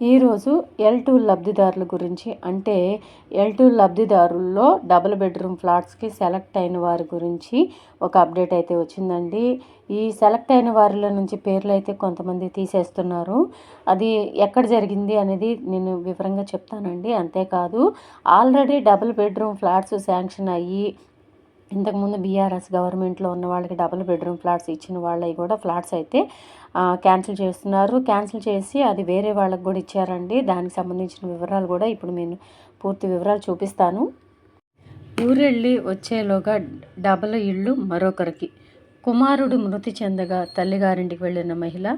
ఈరోజు L two లబ్ధిదారుల గురించి అంటే ఎల్ టూ లబ్ధిదారుల్లో డబుల్ బెడ్రూమ్ ఫ్లాట్స్కి సెలెక్ట్ అయిన వారి గురించి ఒక అప్డేట్ అయితే వచ్చిందండి. ఈ సెలెక్ట్ అయిన వారిలో నుంచి పేర్లు అయితే కొంతమంది తీసేస్తున్నారు. అది ఎక్కడ జరిగింది అనేది నేను వివరంగా చెప్తానండి. అంతేకాదు already double bedroom flats sanction అయ్యి ఇంతకుముందు బీఆర్ఎస్ గవర్నమెంట్లో ఉన్న వాళ్ళకి డబుల్ బెడ్రూమ్ ఫ్లాట్స్ ఇచ్చిన వాళ్ళవి కూడా ఫ్లాట్స్ అయితే క్యాన్సిల్ చేస్తున్నారు. క్యాన్సిల్ చేసి అది వేరే వాళ్ళకి కూడా ఇచ్చారండి. దానికి సంబంధించిన వివరాలు కూడా ఇప్పుడు నేను పూర్తి వివరాలు చూపిస్తాను. ఊరెళ్ళి వచ్చేలోగా డబల్ ఇళ్ళు మరొకరికి. కుమారుడు మృతి చెందగా తల్లిగారింటికి వెళ్ళిన మహిళ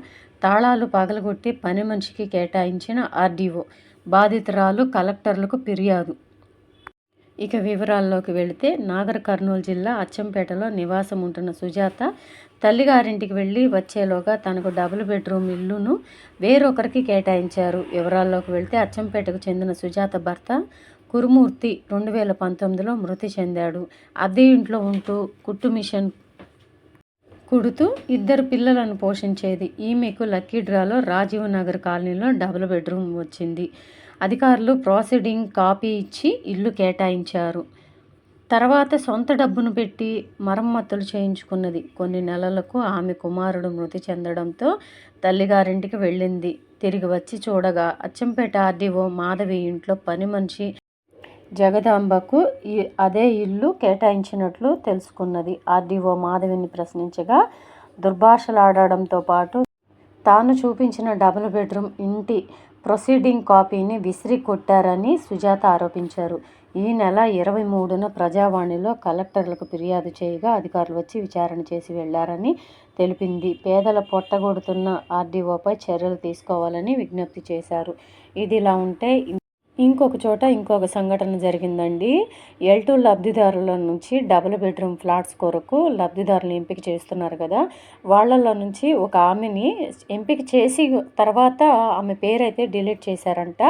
తాళాలు పగలగొట్టి పని మనిషికి కేటాయించిన ఆర్డీఓ. బాధితురాలు కలెక్టర్లకు ఫిర్యాదు. ఇక వివరాల్లోకి వెళితే నాగర్ కర్నూలు జిల్లా అచ్చంపేటలో నివాసం ఉంటున్న సుజాత తల్లిగారింటికి వెళ్ళి వచ్చేలోగా తనకు డబుల్ బెడ్రూమ్ ఇల్లును వేరొకరికి కేటాయించారు. వివరాల్లోకి వెళితే అచ్చంపేటకు చెందిన సుజాత భర్త కురుమూర్తి రెండు వేల పంతొమ్మిదిలో మృతి చెందాడు. అద్దె ఇంట్లో ఉంటూ కుట్టు మిషన్ కుడుతూ ఇద్దరు పిల్లలను పోషించేది. ఈమెకు లక్కీ డ్రాలో రాజీవ్ నగర్ కాలనీలో డబుల్ బెడ్రూమ్ వచ్చింది. అధికారులు ప్రాసీడింగ్ కాపీ ఇచ్చి ఇల్లు కేటాయించారు. తర్వాత సొంత డబ్బును పెట్టి మరమ్మతులు చేయించుకున్నది. కొన్ని నెలలకు ఆమె కుమారుడు మృతి చెందడంతో తల్లిగారింటికి వెళ్ళింది. తిరిగి వచ్చి చూడగా అచ్చంపేట ఆర్డీఓ మాధవి ఇంట్లో పని మనిషి జగదాంబకు అదే ఇల్లు కేటాయించినట్లు తెలుసుకున్నది. ఆర్డీఓ మాధవిని ప్రశ్నించగా దుర్భాషలాడడంతో పాటు తాను చూపించిన డబుల్ బెడ్రూమ్ ఇంటి ప్రొసీడింగ్ కాపీని విసిరి కొట్టారని సుజాత ఆరోపించారు. ఈ నెల ఇరవై మూడున ప్రజావాణిలో కలెక్టర్లకు ఫిర్యాదు చేయగా అధికారులు వచ్చి విచారణ చేసి వెళ్ళారని తెలిపింది. పేదల పొట్టగొడుతున్న ఆర్డీఓపై చర్యలు తీసుకోవాలని విజ్ఞప్తి చేశారు. ఇదిలా ఉంటే ఇంకొక చోట ఇంకొక సంఘటన జరిగిందండి. ఎల్ టూ లబ్ధిదారుల నుంచి డబుల్ బెడ్రూమ్ ఫ్లాట్స్ కొరకు లబ్ధిదారులు ఎంపిక చేస్తున్నారు కదా. వాళ్ళలో నుంచి ఒక ఆమెని ఎంపిక చేసి తర్వాత ఆమె పేరు అయితే డిలీట్ చేశారంట.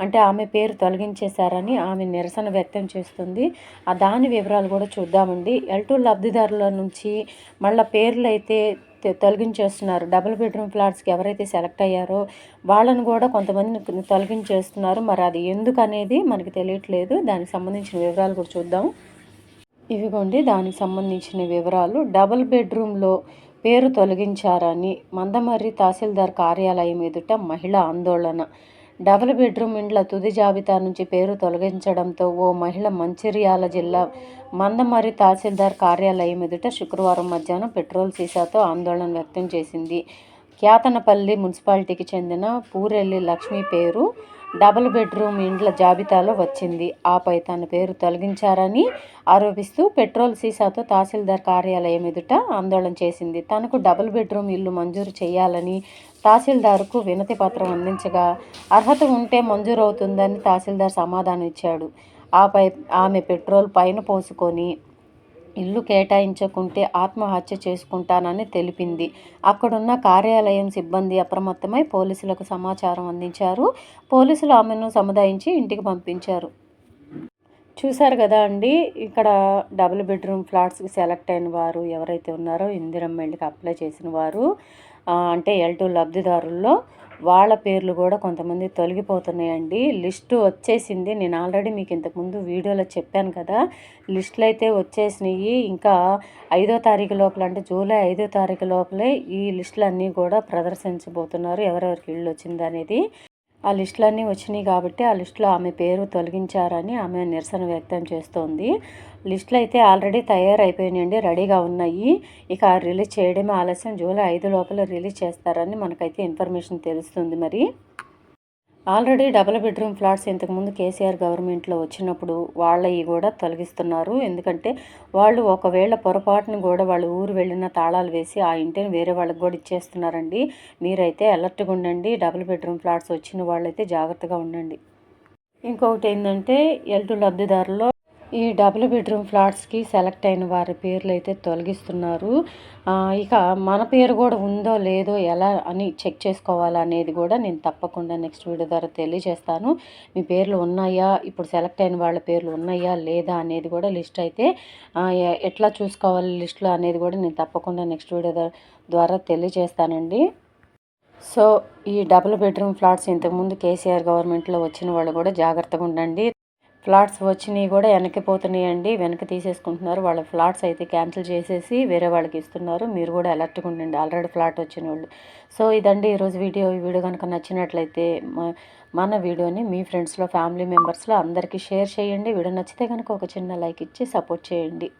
అంటే ఆమె పేరు తొలగించేశారని ఆమె నిరసన వ్యక్తం చేస్తుంది. ఆ దాని వివరాలు కూడా చూద్దామండి. ఎల్ టూ లబ్ధిదారుల నుంచి మళ్ళీ పేర్లు అయితే తొలగించేస్తున్నారు. డబుల్ బెడ్రూమ్ ఫ్లాట్స్కి ఎవరైతే సెలెక్ట్ అయ్యారో వాళ్ళను కూడా కొంతమంది తొలగించేస్తున్నారు. మరి అది ఎందుకు అనేది మనకి తెలియట్లేదు. దానికి సంబంధించిన వివరాలు కూడా చూద్దాం. ఇవిగోండి దానికి సంబంధించిన వివరాలు. డబుల్ బెడ్రూమ్లో పేరు తొలగించారని మందమర్రి తహసీల్దార్ కార్యాలయం ఎదుట మహిళ ఆందోళన. డబుల్ బెడ్రూమ్ ఇండ్ల తుది జాబితా నుంచి పేరు తొలగించడంతో ఓ మహిళ మంచిర్యాల జిల్లా మందమరి తహసీల్దార్ కార్యాలయం ఎదుట శుక్రవారం మధ్యాహ్నం పెట్రోల్ సీసాతో ఆందోళన వ్యక్తం చేసింది. క్యాతనపల్లి మున్సిపాలిటీకి చెందిన పూరెల్లి లక్ష్మి పేరు డబుల్ బెడ్రూమ్ ఇండ్ల జాబితాలో వచ్చింది. ఆపై తన పేరు తొలగించారని ఆరోపిస్తూ పెట్రోల్ సీసాతో తహసీల్దార్ కార్యాలయం ఎదుట ఆందోళన చేసింది. తనకు డబుల్ బెడ్రూమ్ ఇల్లు మంజూరు చేయాలని తహసీల్దార్కు వినతి పత్రం అందించగా అర్హత ఉంటే మంజూరు అవుతుందని తహసీల్దార్ సమాధానం ఇచ్చాడు ఆపై ఆమె పెట్రోల్ పైన పోసుకొని ఇల్లు కేటాయించకుంటే ఆత్మహత్య చేసుకుంటానని తెలిపింది. అక్కడున్న కార్యాలయం సిబ్బంది అప్రమత్తమై పోలీసులకు సమాచారం అందించారు. పోలీసులు ఆమెను సముదాయించి ఇంటికి పంపించారు. చూశారు కదా అండి ఇక్కడ డబుల్ బెడ్రూమ్ ఫ్లాట్స్కి సెలెక్ట్ అయిన వారు ఎవరైతే ఉన్నారో ఇందిరమ్మ ఇంటికి అప్లై చేసిన వారు అంటే ఎల్ టూ లబ్ధిదారుల్లో. వాళ్ళ పేర్లు కూడా కొంతమంది తొలగిపోతున్నాయండి. లిస్టు వచ్చేసింది. నేను ఆల్రెడీ మీకు ఇంతకుముందు వీడియోలో చెప్పాను కదా. లిస్టులు అయితే వచ్చేసినాయి. ఇంకా ఐదో తారీఖు లోపల అంటే జూలై ఐదో తారీఖు లోపలే ఈ లిస్టులన్నీ కూడా ప్రదర్శించబోతున్నారు. ఎవరెవరికి ఇళ్ళు వచ్చింది అనేది ఆ లిస్టులన్నీ వచ్చినాయి కాబట్టి ఆ లిస్టులో ఆమె పేరు తొలగించారని ఆమె నిరసన వ్యక్తం చేస్తోంది. లిస్టులు అయితే ఆల్రెడీ తయారైపోయినాయండి రెడీగా ఉన్నాయి. ఇక రిలీజ్ చేయడమే ఆలస్యం. జూలై ఐదు లోపల రిలీజ్ చేస్తారని మనకైతే ఇన్ఫర్మేషన్ తెలుస్తుంది మరి. ఆల్రెడీ డబుల్ బెడ్రూమ్ ఫ్లాట్స్ ఇంతకుముందు కేసీఆర్ గవర్నమెంట్లో వచ్చినప్పుడు వాళ్ళవి కూడా తొలగిస్తున్నారు. ఎందుకంటే వాళ్ళు ఒకవేళ పొరపాటును కూడా వాళ్ళు ఊరు వెళ్ళిన తాళాలు వేసి ఆ ఇంటిని వేరే వాళ్ళకి కూడా ఇచ్చేస్తున్నారండి. మీరైతే అలర్ట్గా ఉండండి. డబుల్ బెడ్రూమ్ ఫ్లాట్స్ వచ్చిన వాళ్ళైతే జాగ్రత్తగా ఉండండి. ఇంకొకటి ఏంటంటే ఎల్టు లబ్ధిదారులో ఈ డబుల్ బెడ్రూమ్ ఫ్లాట్స్కి సెలెక్ట్ అయిన వారి పేర్లు అయితే తొలగిస్తున్నారు ఇక మన పేరు కూడా ఉందో లేదో ఎలా అని చెక్ చేసుకోవాలనేది కూడా నేను తప్పకుండా నెక్స్ట్ వీడియో ద్వారా తెలియజేస్తాను. మీ పేర్లు ఉన్నాయా? ఇప్పుడు సెలెక్ట్ అయిన వాళ్ళ పేర్లు ఉన్నాయా? లేదా? అనేది కూడా లిస్ట్ అయితే ఎట్లా చూసుకోవాలి లిస్ట్లో అనేది కూడా నేను తప్పకుండా నెక్స్ట్ వీడియో ద్వారా తెలియజేస్తానండి. సో ఈ డబుల్ బెడ్రూమ్ ఫ్లాట్స్ ఇంతకుముందు కేసీఆర్ గవర్నమెంట్లో వచ్చిన వాళ్ళు కూడా జాగ్రత్తగా ఉండండి. ఫ్లాట్స్ వచ్చినవి కూడా వెనక్కి పోతున్నాయి అండి. వెనక్కి తీసేసుకుంటున్నారు. వాళ్ళ ఫ్లాట్స్ అయితే క్యాన్సిల్ చేసేసి వేరే వాళ్ళకి ఇస్తున్నారు. మీరు కూడా అలర్ట్గా ఉండండి. ఆల్రెడీ ఫ్లాట్ వచ్చిన వాళ్ళు. సో ఇదండి ఈరోజు వీడియో. ఈ వీడియో కనుక నచ్చినట్లయితే మన వీడియోని మీ ఫ్రెండ్స్లో ఫ్యామిలీ మెంబర్స్లో అందరికీ షేర్ చేయండి. వీడియో నచ్చితే కనుక ఒక చిన్న లైక్ ఇచ్చి సపోర్ట్ చేయండి.